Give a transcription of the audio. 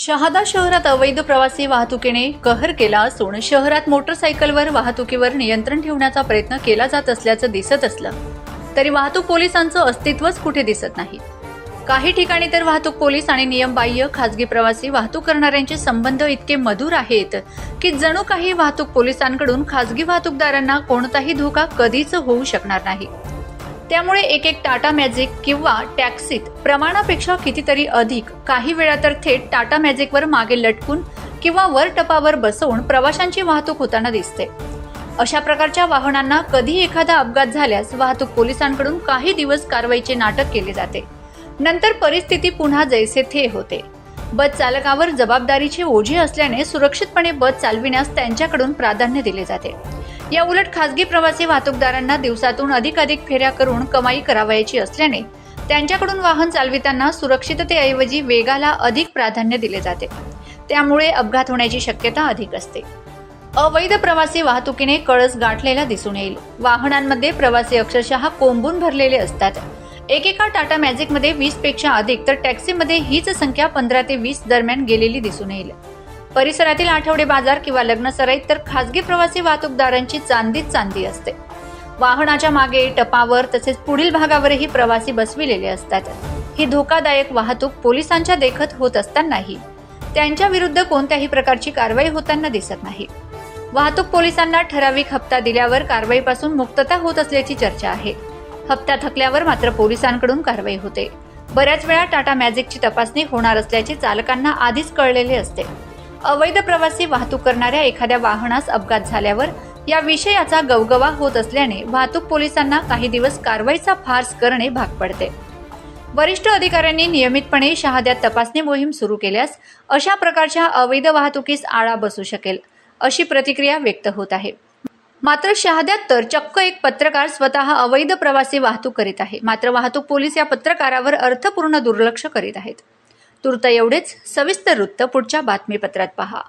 शहादा शहरात अवैध प्रवासी वाहतुकीने कहर केला असून शहरात मोटरसायकलवर वाहतुकीवर नियंत्रण ठेवण्याचा प्रयत्न केला जात असल्याचं दिसत असलं तरी वाहतूक पोलिसांचं अस्तित्वच कुठे दिसत नाही. काही ठिकाणी तर वाहतूक पोलीस आणि नियमबाह्य खासगी प्रवासी वाहतूक करणाऱ्यांचे संबंध इतके मधुर आहेत की जणू काही वाहतूक पोलिसांकडून खासगी वाहतूकदारांना कोणताही धोका कधीच होऊ शकणार नाही. त्यामुळे एक एक टाटा मॅजिक किंवा टॅक्सीत प्रमाणापेक्षा कितीतरी अधिक काही वेळा तर थेट टाटा मॅजिकवर मागे लटकून किंवा वर टपावर बसवून प्रवाशांची वाहतूक होताना दिसते. अशा प्रकारच्या वाहनांना कधी एखादा अपघात झाल्यास वाहतूक पोलिसांकडून काही दिवस कारवाईचे नाटक केले जाते. नंतर परिस्थिती पुन्हा जैसे थे होते. बस चालकावर जबाबदारीचे ओझे असल्याने सुरक्षितपणे बस चालविण्यास त्यांच्याकडून प्राधान्य दिले जाते. या उलट खासगी प्रवासी वाहतूकदारांना दिवसातून अधिकाधिक फेऱ्या करून कमाई करावयाची असल्याने त्यांच्याकडून वाहन चालविताना सुरक्षिततेऐवजी वेगाला अधिक प्राधान्य दिले जाते. त्यामुळे अपघात होण्याची शक्यता अधिक असते. अवैध प्रवासी वाहतुकीने कळस गाठलेला दिसून येईल. वाहनांमध्ये प्रवासी अक्षरशः कोंबून भरलेले असतात. एकेका टाटा मॅजिकमध्ये वीसपेक्षा अधिक तर टॅक्सीमध्ये हीच संख्या पंधरा ते वीस दरम्यान गेलेली दिसून येईल. परिसरातील आठवडे बाजार किंवा लग्न सराईत तर खासगी प्रवासी वाहतूकदारांची चांदीच चांदी असते. वाहनाच्या मागे टपावर तसेच पुढील भागावरही प्रवासी बसविलेले असतात. ही धोकादायक वाहतूक पोलिसांच्या देखत होत असतानाही त्यांच्या विरुद्ध कोणत्याही प्रकारची कारवाई होताना दिसत नाही. वाहतूक पोलिसांना ठराविक हप्ता दिल्यावर कारवाईपासून मुक्तता होत असल्याची चर्चा आहे. हप्ता थकल्यावर मात्र पोलिसांकडून कारवाई होते. बऱ्याच वेळा टाटा मॅजिकची तपासणी होणार असल्याचे चालकांना आधीच कळलेले असते. अवैध प्रवासी वाहतूक करणाऱ्या एखाद्या वाहनास अपघात झाल्यावर या विषयाचा गवगवा होत असल्याने वाहतूक पोलिसांना काही दिवस कारवाईचा फार्स करणे भाग पडते. वरिष्ठ अधिकाऱ्यांनी नियमितपणे शहाद्यात तपासणी मोहीम सुरू केल्यास अशा प्रकारच्या अवैध वाहतुकीस आळा बसू शकेल अशी प्रतिक्रिया व्यक्त होत आहे. मात्र शहाद्यात तर चक्क एक पत्रकार स्वतः अवैध प्रवासी वाहतूक करीत आहे. मात्र वाहतूक पोलीस या पत्रकारावर अर्थपूर्ण दुर्लक्ष करीत आहेत. तूर्त एवढेच सविस्तर वृत्त पुढच्या बातमीपत्रात पहा.